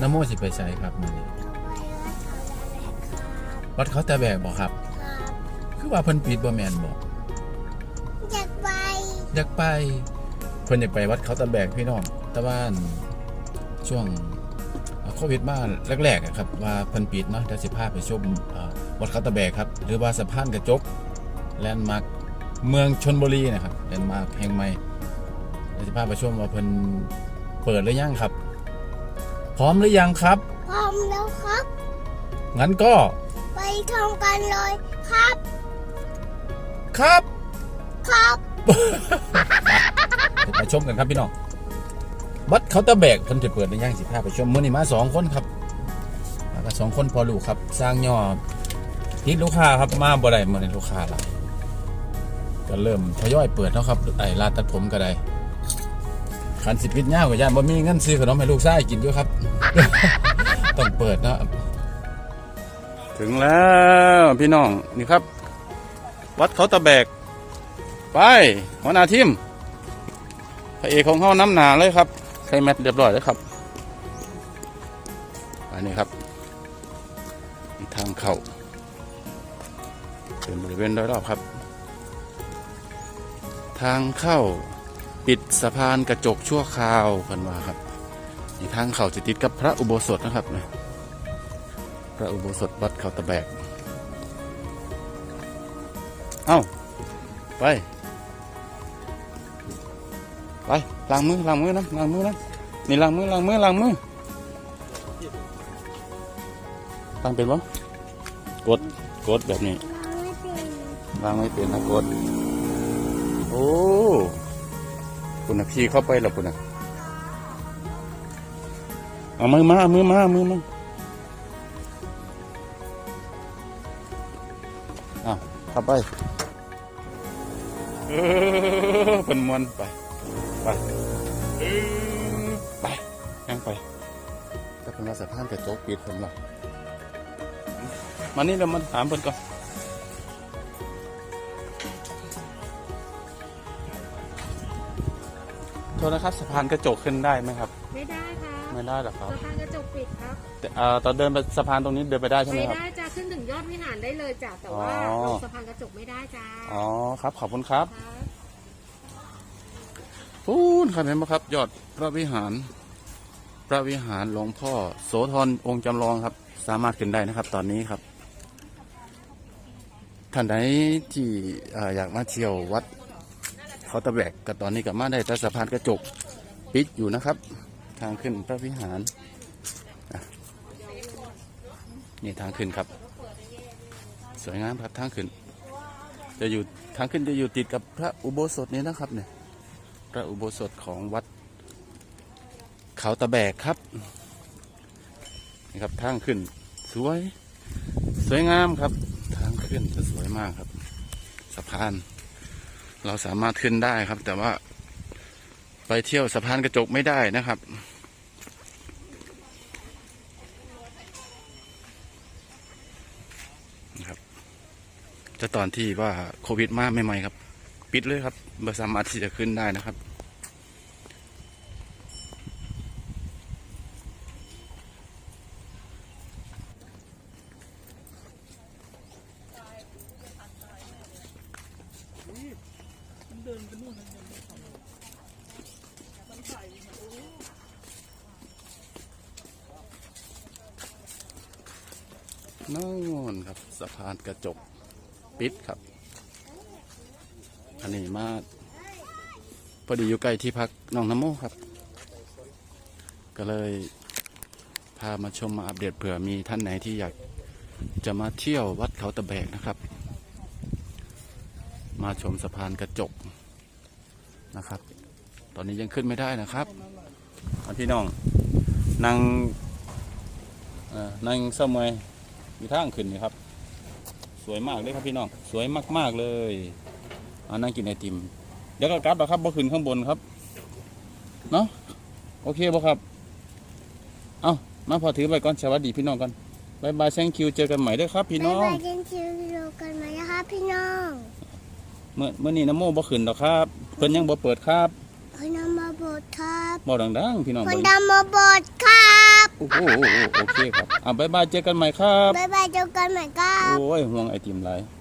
น้ำโมสิไปใส่ครับมื้อนี้ไปวัดเขาจะแบกครับวัดเขาแต่แบกบ่ครับครับ คือว่าเพิ่นปิดบ่แม่นบ่อยากไปอยากไปเพิ่นอยากไปวัดเขาตะแบกพี่น้องแต่ว่าอั่นช่วงโควิดมาแรกๆอะครับว่าเพิ่นปิดเนาะเดี๋ยวสิพาไปชมเอ่อวัดเขาตะแบกครับ หรือว่าสะพานกระจกแลนด์มาร์คเมืองชนบุรีนะครับแลนด์มาร์คแห่งใหม่เดี๋ยวสิพาไปชมว่าเพิ่นเปิดหรือยังครับ พร้อมหรือยังครับ พร้อมแล้วครับ งั้นก็ ไปทำกันเลยครับ ครับ ครับไปชมกันครับพี่น้องวัดเขาตะแบกเพิ่นจะเปิดหรือยังสิพาไปชมมื้อนี้มาสองคนครับมากันสองคนพอลูกครับ สร้างย่อติดลูกค้าครับมาบ่ได้มื้อนี้ลูกค้าหลายก็เริ่มทยอยเปิดแล้วครับไอ้ร้านตัดผมก็ได้ คันสิปิดยาวก็ย่านบ่มีเงินซื้อขนมให้ลูกชายกินอยู่ครับ ต้องเปิดเนาะถึงแล้วพี่น้องนี่ครับ วัดเขาตะแบก ไปหัวหน้าทีมพระเอกของเขาน้ำหนาเลยครับใส่แมทเรียบร้อยเลยครับ อันนี้ครับมีทางเข้าเป็นบริเวณโดยรอบครับ ทางเข้า ปิดสะพานกระจกชั่วคราวกันว่าครับนี่ทางเข้าจะติดกับพระอุโบสถนะครับนะพระอุโบสถวัดเขาตะแบก เอ้า ไป ไปล้างมือล้างมือนะล้างมือนะนี่ล้างมือล้างมือล้างมือตั้งเป็นวะกดกดแบบนี้เราไม่เป็นล้างไม่เป็นนะกด โอ้ คุณนะพี่เข้าไปแล้วคุณนะเอามือมาเอามือมาเอามือมาเอาเข้าไปเออเป็นมวนไป ไปไปนั่งไปแต่เป็นว่าสะพานกระจกปิดผมหรอมานี่เรามาถามเพิ่นก่อน โทษนะครับสะพานกระจกขึ้นได้ไหมครับ ไม่ได้ค่ะไม่ได้หรอกครับสะพานกระจกปิดครับแต่เอ่อตอนเดินไปสะพานตรงนี้เดินไปได้ใช่ไหมไม่ครับ ได้จ้าขึ้นถึงยอดวิหารได้เลยจ้ะแต่ว่าอ๋อ ลงสะพานกระจกไม่ได้จ้าอ๋อครับขอบคุณครับครับพูนครับเห็นไหมครับ ยอดพระวิหาร พระวิหารหลวงพ่อโสธรองค์จำลองครับ สามารถขึ้นได้นะครับ ตอนนี้ครับท่านใดที่เอ่ออยากมาเที่ยววัด เขาตะแบกก็ตอนนี้ก็มาได้แต่สะพานกระจกปิดอยู่นะครับ ทางขึ้นพระวิหารนี่ทางขึ้นครับ สวยงามครับทางขึ้น จะอยู่ทางขึ้นจะอยู่ติดกับพระอุโบสถนี้นะครับเนี่ยพระอุโบสถของวัดเขาตะแบกครับนี่ครับทางขึ้นสวย สวยงามครับ ทางขึ้นจะสวยมากครับ สะพาน เราสามารถขึ้นได้ครับ แต่ว่าไปเที่ยวสะพานกระจกไม่ได้นะครับ นะครับ จะตอนที่ว่าโควิดมาใหม่ๆครับ ปิดเลยครับไม่สามารถที่จะขึ้นได้นะครับ นู่นครับสะพานกระจกปิดครับ อันนี้มาพอดีอยู่ใกล้ที่พักน้องน้ำโมครับ ก็เลยพามาชมมาอัปเดตเผื่อมีท่านไหนที่อยากจะมาเที่ยววัดเขาตะแบกนะครับ มาชมสะพานกระจก นะครับ ตอนนี้ยังขึ้นไม่ได้นะครับอะพี่น้องนั่งเอ่อนั่งเสมอยอยู่ทางขึ้นนี่ครับ สวยมากเลยครับพี่น้อง สวยมากๆเลยอ่านั่งกินไอติม เดี๋ยวก็กลับแล้วครับบ่ขึ้นข้างบนครับ เนาะโอเคบ่ครับ เอามาพอถือไปก่อนสวัสดีพี่น้องกันบายบายแซงคิวเจอกันใหม่เด้วยครับ พี่น้องไปกันชิวโลกันไหมนะครับพี่น้อง เมื่อเมื่อนี้น้ำโมบ่ขึ้นดอกครับ เพิ่นยังบ่เปิดครับพนำมาบดครับบ่ดังๆพี่น้องพนเบิ่งดำมาบดครับโอ้โหโอเคครับอะบ๊ายบายเจอกันใหม่ครับบ๊ายบายเจอกันใหม่ครับโอ้ยห่วงไอติมไรบ